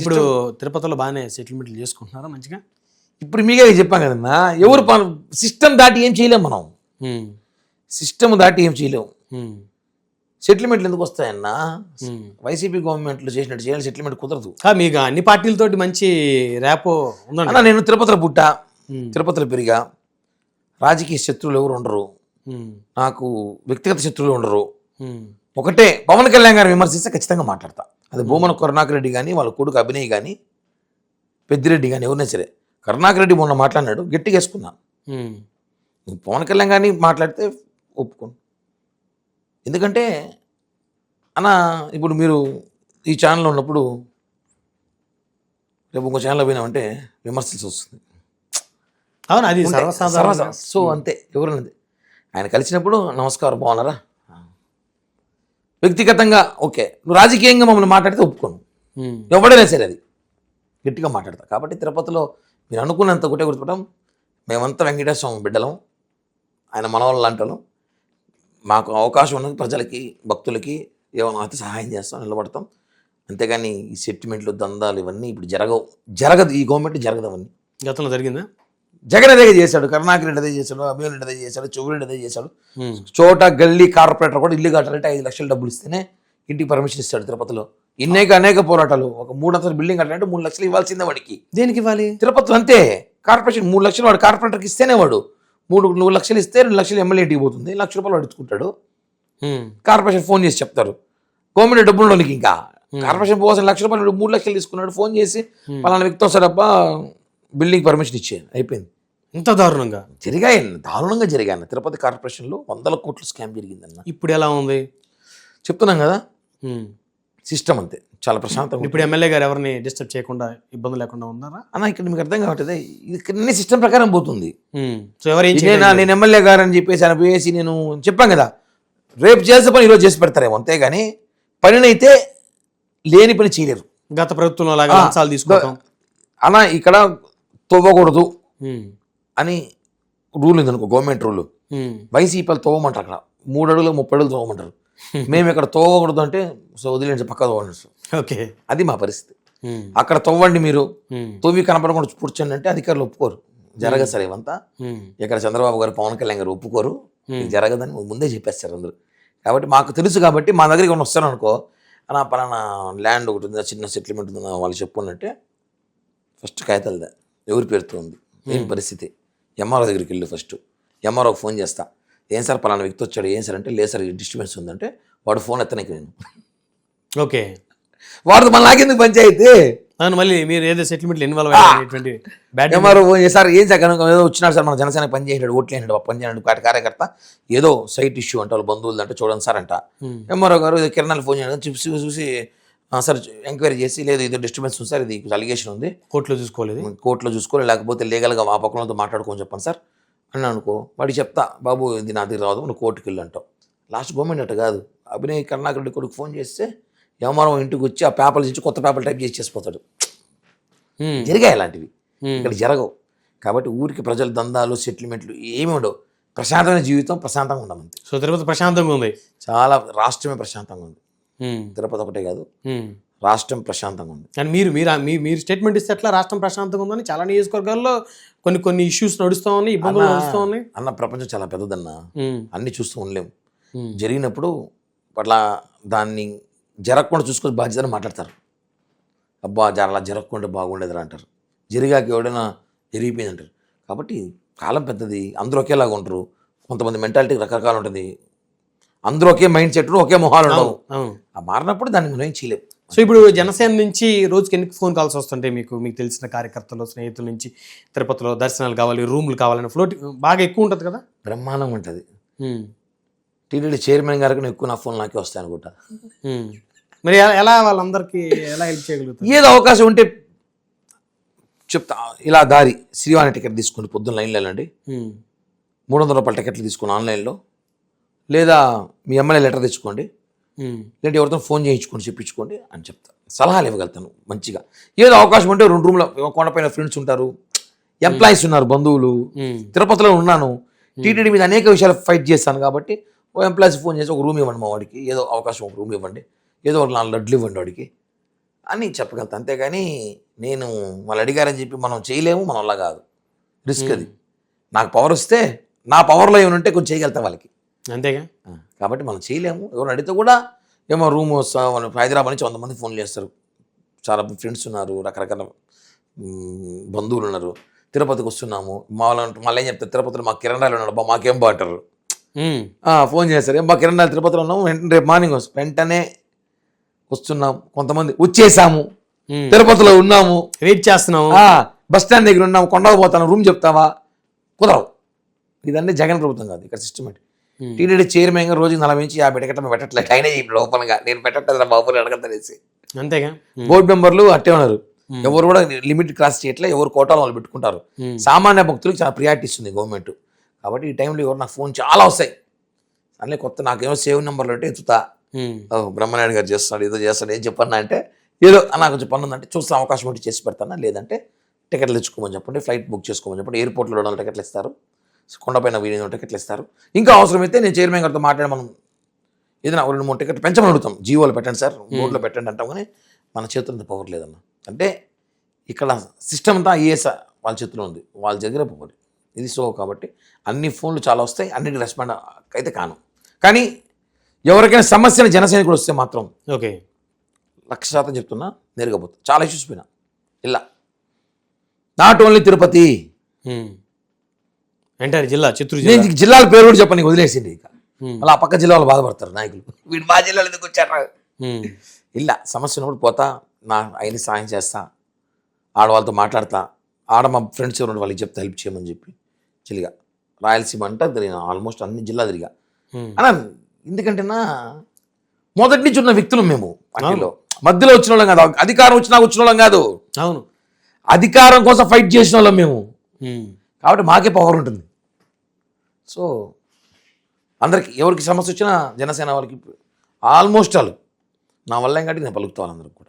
ఇప్పుడు తిరుపతిలో బాగానే సెటిల్మెంట్లు చేసుకుంటున్నారా మంచిగా? ఇప్పుడు మీకే చెప్పాం కదన్నా ఎవరు సిస్టమ్ దాటి ఏం చేయలేం మనం. సిస్టమ్ దాటి ఏం చేయలేం. ఉమ్, సెటిల్మెంట్లు ఎందుకు వస్తాయన్నా. వైసీపీ గవర్నమెంట్లో చేసినట్టు చేయాలి సెటిల్మెంట్ కుదరదు. మీకు అన్ని పార్టీలతోటి మంచి ర్యాపో ఉందండి. అన్న నేను తిరుపతిలో పుట్టా తిరుపతిలో పెరిగా రాజకీయ శత్రువులు ఎవరు ఉండరు. నాకు వ్యక్తిగత శత్రువులు ఉండరు. ఒకటే పవన్ కళ్యాణ్ గారు విమర్శిస్తే ఖచ్చితంగా మాట్లాడతా. అది భూమన కరుణాకర్ రెడ్డి కానీ వాళ్ళ కొడుకు అభినయ్ కానీ పెద్దిరెడ్డి కానీ ఎవరైనా సరే. కరుణాకర్ రెడ్డి మొన్న మాట్లాడినాడు గట్టిగా వేసుకున్నాను పవన్ కళ్యాణ్ గారిని మాట్లాడితే ఒప్పుకోను. ఎందుకంటే అన్న ఇప్పుడు మీరు ఈ ఛానల్లో ఉన్నప్పుడు రేపు ఇంకో ఛానల్ పోయినామంటే విమర్శించి వస్తుంది. అవును అది సర్వసాధారణ సో అంతే ఎవరన్నది ఆయన కలిసినప్పుడు నమస్కారం బాగున్నారా? వ్యక్తిగతంగా ఓకే. నువ్వు రాజకీయంగా మమ్మల్ని మాట్లాడితే ఒప్పుకోను. ఎవడైనా సరే అది. గట్టిగా మాట్లాడతా. కాబట్టి తిరుపతిలో మీరు అనుకున్నంత ఒకటే గుర్తుపడడం మేమంతా వెంకటేశ్వర స్వామి బిడ్డలం. ఆయన మనవాళ్ళు లాంటి మాకు అవకాశం ఉన్నది ప్రజలకి భక్తులకి ఏమైనా అయితే సహాయం చేస్తాం నిలబడతాం. అంతేగాని ఈ సెటిల్మెంట్లు దందాలు ఇవన్నీ ఇప్పుడు జరగవు. జరగదు. ఈ గవర్నమెంట్ జరగదు అవన్నీ. గతంలో జరిగిందా? జగన్ అదే చేశాడు కరుణాకర్ రెడ్డి అదే చేశాడు అభిమన్ రెడ్డి అదే చేశాడు చెవురెడ్డి అదే చేశాడు. ఉమ్, చోట గల్లీ కార్పొరేటర్ కూడా ఇల్లు కట్టాలంటే ఐదు లక్షలు డబ్బులు ఇస్తేనే ఇంటికి పర్మిషన్ ఇస్తాడు తిరుపతిలో. ఇన్నేక అనేక పోరాటాలు ఒక మూడు అంతల బిల్డింగ్ కట్టాలంటే మూడు లక్షలు ఇవ్వాల్సిందే వాడికి. దేనికి ఇవ్వాలి? తిరుపతిలో అంతే. కార్పొరేషన్ మూడు లక్షలు వాడు కార్పొరేటర్కి ఇస్తేనే వాడు. మూడు మూడు లక్షలు ఇస్తే రెండు లక్షలు ఎమ్మెల్యే ఇంటికి పోతుంది లక్ష రూపాయలు ఇచ్చుకుంటాడు ఉమ్, కార్పొరేషన్ ఫోన్ చేసి చెప్తారు. గవర్నమెంట్ డబ్బులు ఉన్నోళ్ళకి ఇంకా. కార్పొరేషన్ పోవాల్సిన లక్ష రూపాయలు మూడు లక్షలు తీసుకున్నాడు ఫోన్ చేసి పలానా వ్యక్తి వస్తాడబ్బా బిల్డింగ్ పర్మిషన్ ఇచ్చే అయిపోయింది. ఇంత దారుణంగా? జరిగాయి దారుణంగా జరిగాయి తిరుపతి కార్పొరేషన్లో వందల కోట్ల స్కామ్ జరిగిందన్న. ఇప్పుడు ఎలా ఉంది? చెప్తున్నాం కదా? సిస్టమ్ అంతే. చాలా ప్రశాంతంగా ఇప్పుడు ఎమ్మెల్యే గారు ఎవరిని డిస్టర్బ్ చేయకుండా ఇబ్బంది లేకుండా ఉన్నారా? అన్న ఇక్కడ మీకు అర్థం కావట్లేదు. ఇది సిస్టమ్ ప్రకారం పోతుంది. సో ఎవరు ఏం ఇదే చేయలేదు నా- నేను ఎమ్మెల్యే గారు అని చెప్పేసి ఆయన పోయేసి నేను చెప్పాం కదా. రేపు చేసే పని ఈరోజు చేసి పెడతారేమో అంతేగాని పనినైతే లేని పని చేయలేరు. గత ప్రభుత్వంలో లాగా లంచాలు అన్న ఇక్కడ తవ్వకూడదు అని రూల్ ఉంది అనుకో గవర్నమెంట్ రూల్. వైసీపీలు తవ్వమంటారు అక్కడ. మూడు అడుగులు ముప్పై అడుగులు తవ్వమంటారు మేము ఇక్కడ తవ్వకూడదు అంటే సో వదిలేండి పక్క తవ్వండి ఓకే. అది మా పరిస్థితి. అక్కడ తవ్వండి మీరు. తవ్వి కనపడకుండా కూర్చోండి అంటే అధికారులు ఒప్పుకోరు. జరగదు సార్ ఇవంతా. ఇక్కడ చంద్రబాబు గారు పవన్ కళ్యాణ్ గారు ఒప్పుకోరు. జరగదని ముందే చెప్పేస్తారు అందరూ. కాబట్టి మాకు తెలుసు కాబట్టి మా దగ్గరికి ఏమైనా వస్తారు అనుకో అలా పలానా ల్యాండ్ ఒకటి ఉంది చిన్న సెటిల్మెంట్ ఉంది వాళ్ళు చెప్పుకున్నట్టే ఫస్ట్ కాగితాలదే ఎవరి పేరుతో ఉంది ఏం పరిస్థితి? ఎంఆర్ఓ దగ్గరికి వెళ్ళు ఫస్ట్. ఎంఆర్ఓకి ఫోన్ చేస్తా. ఏం సార్ పలానా వ్యక్తి వచ్చాడు? ఏం సార్ అంటే లేదు సార్ డిస్టర్బెన్స్ ఉందంటే వాడు ఫోన్ ఎత్తనకి నేను. ఓకే. వాడితో మళ్ళీ నాకెందుకు పంచాయితీ? అవును మళ్ళీ మీరు ఏదో సెటిల్మెంట్లు ఇన్వాల్వ్ అయ్యేటువంటి ఎంఆర్ఓ సార్ ఏం సార్ కనుక ఏదో వచ్చినాడు సార్ మన జనసేన పని చేసాడు ఓట్లు వేసాడు పని చేయడు కార్యకర్త ఏదో సైట్ ఇష్యూ అంటే వాళ్ళ బంధువులు అంటే చూడండి సార్ అంట. ఎంఆర్ఓ గారు కిరణాలు ఫోన్ చేయడం చూసి చూసి "ఆ, సార్ ఎంక్వైరీ చేసి లేదు ఇది డిస్టర్బెన్స్ ఉంది సార్ ఇది అలిగేషన్ ఉంది. కోర్టులో చూసుకోలేదు. కోర్టులో చూసుకోవాలి లేకపోతే లీగల్గా ఆ పక్కనతో మాట్లాడుకోని చెప్పండి సార్. అని అనుకో వాడికి చెప్తా బాబు ఇది నా దగ్గర రాదు నువ్వు కోర్టుకి వెళ్ళు అంటావు. లాస్ట్ గవర్నమెంట్ అట్ట కాదు. అభినయ్ కరుణాకర్ రెడ్డి కొడుకు ఫోన్ చేస్తే ఎంఆర్ఓ ఇంటికి వచ్చి ఆ పేపర్లు ఇచ్చి కొత్త పేపర్లు టైప్ చేసి చేసిపోతాడు. జరిగాయి అలాంటివి. ఇక్కడ జరగవు. కాబట్టి ఊరికి ప్రజల దందాలు సెటిల్మెంట్లు ఏమి ఉండవు. ప్రశాంతమైన జీవితం ప్రశాంతంగా ఉండమంతే. సో తిరుపతి ప్రశాంతంగా ఉంది. చాలా రాష్ట్రమే ప్రశాంతంగా ఉంది. తిరుపతి ఒకటే కాదు. రాష్ట్రం ప్రశాంతంగా ఉంది. కానీ మీరు మీరు మీ- మీరు స్టేట్మెంట్ ఇస్తే ఎట్లా రాష్ట్రం ప్రశాంతంగా ఉందని చాలా నియోజకవర్గాల్లో కొన్ని కొన్ని ఇష్యూస్ నడుస్తూ ఉన్నాయి ఇబ్బందులు నడుస్తూ ఉన్నాయి. అన్న ప్రపంచం చాలా పెద్దదన్న. అన్ని చూస్తూ ఉండలేం ఉమ్, జరిగినప్పుడు అట్లా దాన్ని జరగకుండా చూసుకొని బాధ్యతను మాట్లాడతారు. అబ్బా అలా జరగకుండా బాగుండేదిరా అంటారు. జరిగాక ఎవడైనా జరిగిపోయింది అంటారు కాబట్టి కాలం పెద్దది. అందరూ ఒకేలాగా ఉంటారు. కొంతమంది మెంటాలిటీ రకరకాలు ఉంటుంది. అందరూ ఒకే మైండ్ సెట్ ఒకే మొహాలు ఉండవు. ఆ మారినప్పుడు దాన్ని మనం ఏం చేయలేం. సో ఇప్పుడు జనసేన నుంచి రోజుకి ఎన్ని ఫోన్ కాల్స్ వస్తుంటాయి మీకు మీకు తెలిసిన కార్యకర్తలు స్నేహితుల నుంచి తిరుపతిలో దర్శనాలు కావాలి రూమ్లు కావాలని ఫ్లోట్ బాగా ఎక్కువ ఉంటుంది కదా? బ్రహ్మాండం ఉంటుంది. టీటీడీ చైర్మన్ గారికి ఎక్కువ నా ఫోన్ నాకే వస్తాయి అనుకుంటా. మరి ఎలా- వాళ్ళందరికీ ఎలా హెల్ప్ చేయగలుగుతారు? ఏదో అవకాశం ఉంటే చెప్తా. ఇలా దారి శ్రీవాణి టికెట్ తీసుకోండి పొద్దున్న లైన్లో వెళ్ళండి. మూడు వందల రూపాయల టికెట్లు తీసుకుని ఆన్లైన్లో. లేదా మీ ఎమ్మెల్యే లెటర్ తెచ్చుకోండి. లేదంటే ఎవరితో ఫోన్ చేయించుకొని చెప్పించుకోండి అని చెప్తా. సలహాలు ఇవ్వగలుగుతాను మంచిగా. ఏదో అవకాశం ఉంటే రెండు రూమ్లో కొండపైన ఫ్రెండ్స్ ఉంటారు. ఎంప్లాయీస్ ఉన్నారు బంధువులు. తిరుపతిలో ఉన్నాను. టీటీడీ మీద అనేక విషయాలు ఫైట్ చేస్తాను కాబట్టి ఓ ఎంప్లాయీస్ ఫోన్ చేసి ఒక రూమ్ ఇవ్వండి మా వాడికి. ఏదో అవకాశం ఒక రూమ్ ఇవ్వండి. ఏదో ఒక నాలుగు లడ్లు ఇవ్వండి వాడికి. అని చెప్పగలుగుతా. అంతేగాని నేను వాళ్ళు అడిగారని చెప్పి మనం చేయలేము మన వల్ల కాదు రిస్క్ అది. నాకు పవర్ వస్తే నా పవర్లో ఏమైనా ఉంటే కొంచెం చేయగలుగుతా వాళ్ళకి. అంతేగా? కాబట్టి మనం చేయలేము. ఎవరు అడిగితే కూడా ఏమో రూమ్ వస్తా వాళ్ళు హైదరాబాద్ నుంచి వంద మంది ఫోన్లు చేస్తారు. చాలా ఫ్రెండ్స్ ఉన్నారు రకరకాల బంధువులు ఉన్నారు. తిరుపతికి వస్తున్నాము. మా వాళ్ళు మళ్ళీ ఏం చెప్తారు తిరుపతిలో మా కిరణ్ రాయలు ఉన్నాడు అబ్బా మాకేం బాగుంటారు ఉమ్, ఫోన్ చేస్తారు మా కిరణ్ రాయలు తిరుపతిలో ఉన్నాము వెంటనే రేపు మార్నింగ్ వస్తాం వెంటనే వస్తున్నాం కొంతమంది వచ్చేసాము. తిరుపతిలో ఉన్నాము. వెయిట్ చేస్తున్నాము. బస్ స్టాండ్ దగ్గర ఉన్నాము కొండకు పోతాను రూమ్ చెప్తావా? కుదరవు ఇదన్నీ జగన్ ప్రభుత్వం కాదు ఇక్కడ సిస్టమేటిక్ టీడీడీ చైర్మన్గా రోజుకి నలభై నుంచి యాభై టికెట్లు పెట్టట్లేదు అయినా ఈ లోపలగా. నేను పెట్టట్లేదు బాబు అడగతనేసి అంతేగా? బోర్డు మెంబర్లు అట్టే ఉన్నారు. ఎవరు కూడా లిమిట్ క్రాస్ చేయట్లే ఎవరు కోటాలు వాళ్ళు పెట్టుకుంటారు. సామాన్య భక్తులకు చాలా ప్రియారిటీ ఇస్తుంది గవర్నమెంట్ కాబట్టి ఈ టైంలో ఎవరు నాకు ఫోన్ చాలా వస్తాయి. అన్నీ కొత్త నాకేమో సేవ్ నెంబర్లు అంటే ఎత్తుతా. బ్రహ్మనాయుడు గారు చేస్తున్నాడు ఏదో చేస్తాడు ఏం చెప్పన్నా అంటే ఏదో "ఆ, నాకు కొంచెం పని ఉందంటే చూస్తే అవకాశం ఉంటే చేసి పెడతానా? లేదంటే టికెట్లు తెచ్చుకోమని చెప్పండి ఫ్లైట్ బుక్ చేసుకోమని చెప్పండి ఎయిర్పోర్ట్లో రెండు వందల టికెట్లు ఇస్తారు. కొండపైన వందల టికెట్లు ఇస్తారు. ఇంకా అవసరమైతే నేను చైర్మన్ గారితో మాట్లాడి మనం ఏదైనా రెండు మూడు టికెట్ పెంచమని అడుగుతాం. జీవోలో పెట్టండి సార్ బోర్డులో పెట్టండి అంటాం కానీ మన చేతుల్లో పవర్ లేదన్న. అంటే ఇక్కడ సిస్టమ్ అంతా ఐఏఎస్ వాళ్ళ చేతిలో ఉంది. వాళ్ళ దగ్గర పవర్ ఇది సో కాబట్టి అన్ని ఫోన్లు చాలా వస్తాయి. అన్నిటి రెస్పాండ్ అయితే కాను. కానీ ఎవరికైనా సమస్యలు జనసైనికుడు వస్తే మాత్రం ఓకే. లక్ష శాతం చెప్తున్నా నేరుగా పోతా. చాలా ఇష్యూస్ పోయినా. ఇలా. Not only Tirupati. ఎంటైర్ జిల్లా చిత్తూరు నేను జిల్లా. ఈ జిల్లాల పేరు కూడా చెప్పని వదిలేసింది ఇక. మళ్ళీ ఆ పక్క జిల్లాలో బాధపడతారు నాయకులు. వీడు మా జిల్లాలో ఎందుకు వచ్చారా ఉమ్, ఇలా సమస్య ఉన్నప్పుడు పోతా నా అయిన సాయం చేస్తా ఆడవాళ్ళతో మాట్లాడతా ఆడ మా ఫ్రెండ్స్ ఎవరు వాళ్ళకి చెప్తా హెల్ప్ చేయమని చెప్పి చిలిగా. రాయలసీమ అంటే తిరిగిన ఆల్మోస్ట్ అన్ని జిల్లా తిరిగా. ఉమ్, అలా ఎందుకంటేనా మొదటి నుంచి ఉన్న వ్యక్తులు మేము పార్టీలో. మధ్యలో వచ్చిన వాళ్ళం కాదు అధికారం వచ్చినా వచ్చిన వాళ్ళం కాదు. అవును. అధికారం కోసం ఫైట్ చేసిన వాళ్ళం మేము. కాబట్టి మాకే పవర్ ఉంటుంది. సో అందరికి ఎవరికి సమస్య వచ్చినా జనసేన వాళ్ళకి ఆల్మోస్ట్ వాళ్ళు నా వల్ల కాబట్టి నేను పలుకుతాను అందరికి కూడా.